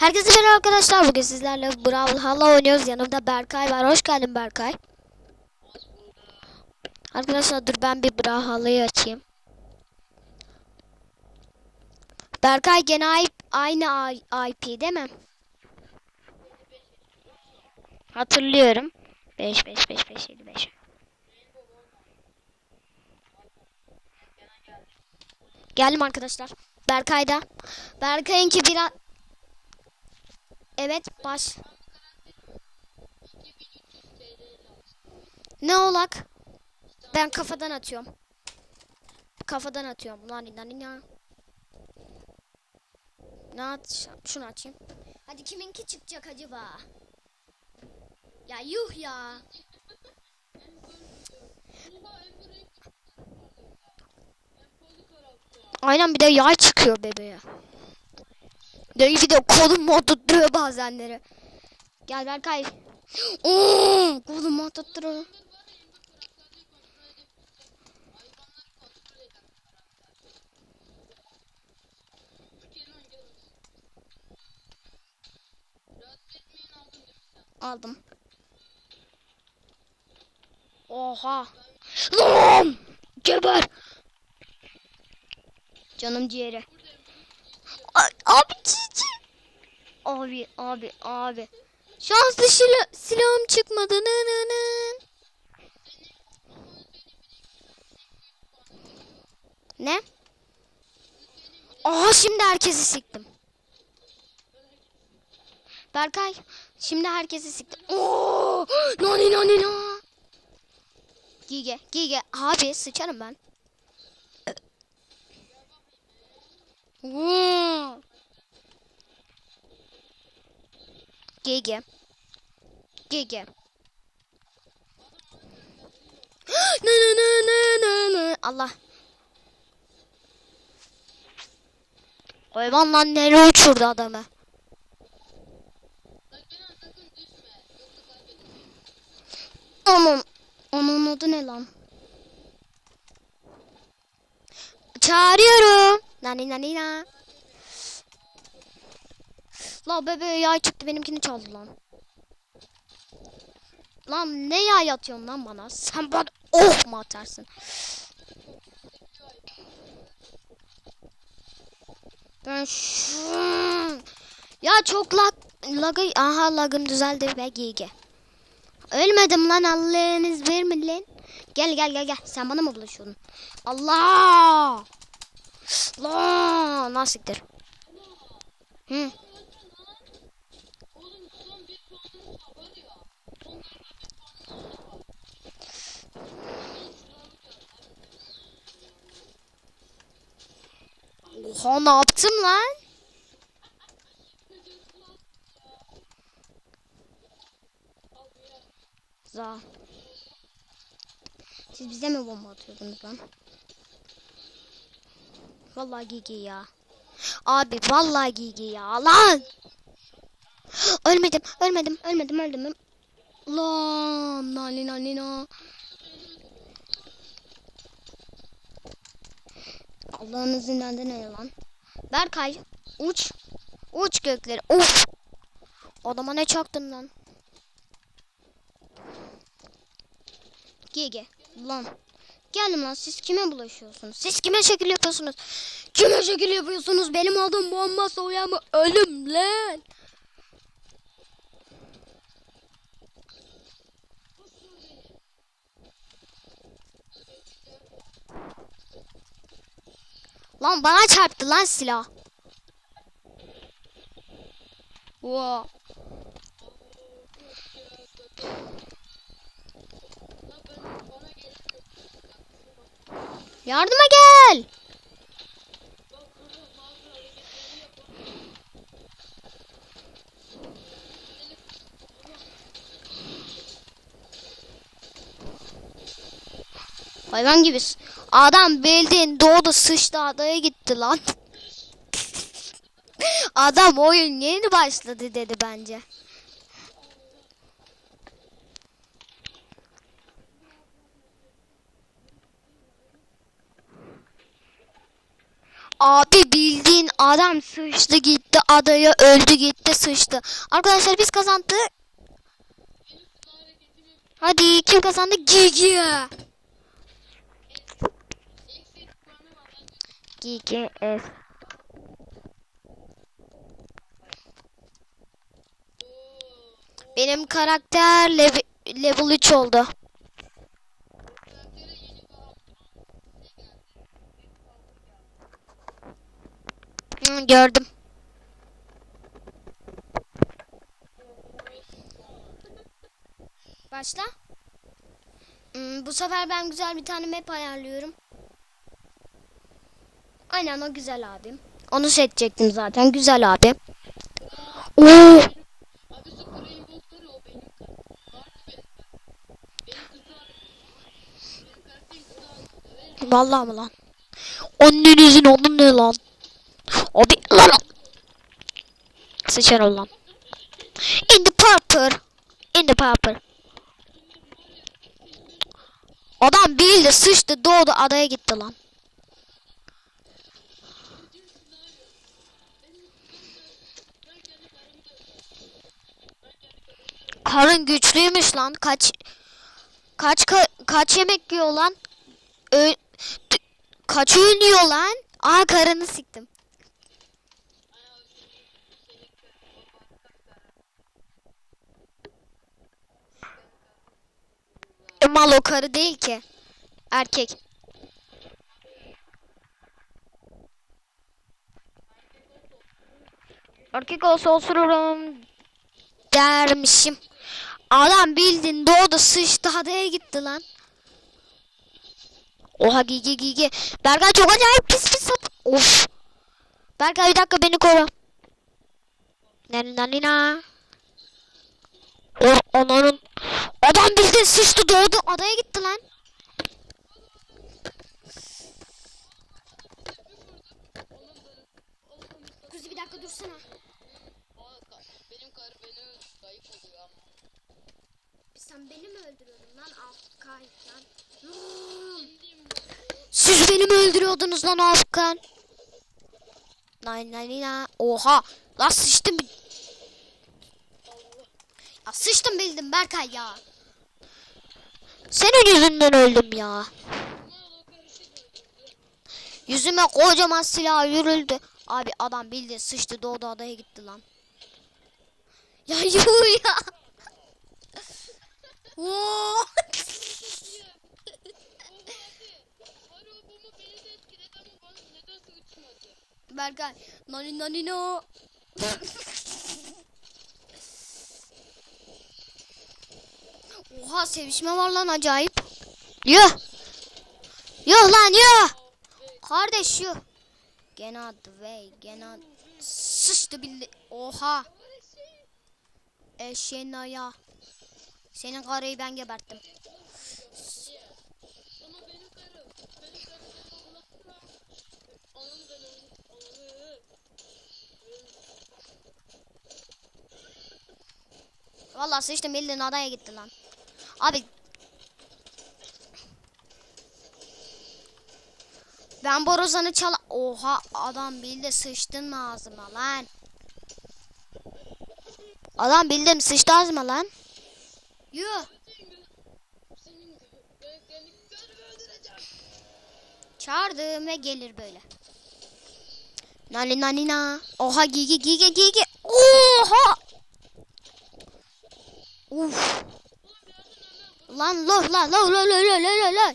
Herkese merhaba arkadaşlar. Bugün sizlerle Brawl Hala oynuyoruz. Yanımda Berkay var. Hoş geldin Berkay. Arkadaşlar dur ben bir Brawl Hala'yı açayım. Berkay gene aynı IP değil mi? Hatırlıyorum. 5 5 5 5 7 5. Geldim arkadaşlar. Berkay'da. Berkay'ınki biraz... Evet baş. Ne olak? Ben kafadan atıyorum. Kafadan atıyorum. Nani nani na. Ne atacağım? Şunu açayım. Hadi kiminki çıkacak acaba? Ya yuh ya. Aynen bir de yay çıkıyor bebeğe. De bir de kolum mu tutturuyor bazenleri. Gel Berkay. Oo, kolum mu tutturuyor. Aldım. Oha. Lan! Geber. Canım ciğeri. Abi abi abi. Şanslı şila, silahım çıkmadı. Nı nı nı. Ne? Aha şimdi herkesi siktim. Berkay şimdi herkesi siktim. Oo! Nani nani na. Gige gige abi sıçarım ben. Hmm. Gege. Gege. nı nı nı nı nı nı. Allah. Hayvan lan nereye uçurdu adamı? Onun, onun adı ne lan? Çağırıyorum. Nani nani na. La bebe yay çıktı benimkini çaldı lan. Lan ne yay atıyorsun lan bana? Sen bana oh mu atarsın? Ben şu... Ya çok lag... Lagı... Aha lagım düzeldi ve GG. Ölmedim lan Allah'ınız vermin lan. Gel gel gel gel. Sen bana mı bulaşıyordun? Allah! La nasıldır? Hı. Oha ne yaptım lan? Za. Siz bize mi bomba atıyordunuz lan? Vallahi gigi ya. Abi vallahi gigi ya lan. Ölmedim, ölmedim, ölmedim, öldüm. Lan nani nani Allah'ın izniyle ne lan? Berkay uç. Uç gökleri. Of. Adama ne çaktın lan? Gege. Lan. Geldim lan siz kime bulaşıyorsunuz? Siz kime şekil yapıyorsunuz? Kime şekil yapıyorsunuz? Benim adım bomba soyamı ölüm lan. Lan bana çarptı lan silah. Wow. Yardıma gel. Hayvan gibisin. Adam bildiğin doğdu sıçtı adaya gitti lan. Adam oyun yeni başladı dedi bence. Abi bildiğin adam sıçtı gitti adaya öldü gitti sıçtı. Arkadaşlar biz kazandık. Hadi kim kazandı? Gigi. Gigi F. Benim karakter level, level 3 oldu. Hı, gördüm. Başla. Hmm, bu sefer ben güzel bir tane map ayarlıyorum. Aynen o güzel abim. Onu seçecektim zaten. Güzel abi. Oo, vallahi mı lan? Annenizin onun ne lan? Abi lan. Sıçar ol lan. In the purple. In the purple. Adam bildi sıçtı doğdu adaya gitti lan. Karın güçlüymüş lan. Kaç kaç ka- kaç yemek yiyor lan? Ö- kaç öğün yiyor lan? Aa karını siktim. E, Mal o karı değil ki. Erkek. Erkek olsa osururum dermişim. Adam bildin doğdu sıçtı adaya gitti lan. Oha gigi gigi. Berkay çok acayip pis pis sap. Of. Berkay bir dakika beni koru. Nanina. Oh ananın. Adam bildi sıçtı doğdu adaya gitti lan. Kuzi bir dakika dursana. Aa, ka- benim karı beni kayıp oluyor ama. Sen beni mi öldürüyordun lan? Afgan lan. Siz beni mi öldürüyordunuz lan Afgan? Nay nay nay. Oha. Lan sıçtım. Ya sıçtım bildim Berkay ya. Senin yüzünden öldüm ya. Yüzüme kocaman silah yürüldü. Abi adam bildi sıçtı doğdu adaya gitti lan. Ya yuh ya. Oo. Karı o bomba beni de etkiledi ama bana nedense uçmadı. Berkay. Nani nani no. Oha sevişme var lan acayip. Yuh. Yuh lan yuh. Kardeş yuh. The way. Get out. Sıçtı bildi. Oha. Eşeğin ayağı. Senin karıyı ben geberttim. Vallahi sıçtım bildin adaya gitti lan. Abi. Ben borazanı çal... Oha adam bildi sıçtın mı ağzıma lan? Adam bildim sıçtı ağzıma lan. Yuh. Ve gelir böyle. Nani nani na. Oha gigi gigi gigi. Oha. Uf. Lan loh lan loh loh loh loh loh loh.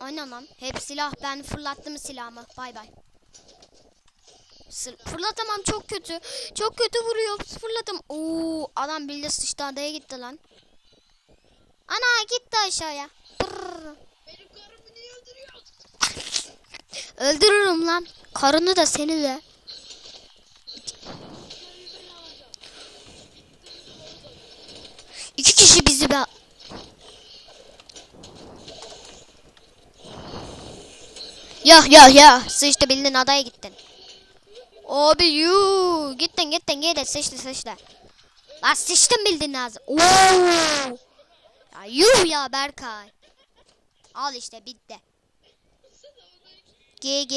Aynen lan. Hep silah. Ben fırlattım silahımı. Bay bay. Sı- Fırlatamam çok kötü. Çok kötü vuruyor. Fırlatam. Oo, adam bildi sıçtı adaya gitti lan. Ana gitti aşağıya. Pırr. Benim karımı niye öldürüyorsun? Öldürürüm lan. Karını da seni de. İki kişi bizi be. Yok yok yok. Sıçtı bildin adaya gittin. Abi yuu. Gittin gittin geri sıçtı sıçtı. Lan sıçtın bildin lazım. Oo. Ya yuh ya Berkay. Al işte bitti. GG.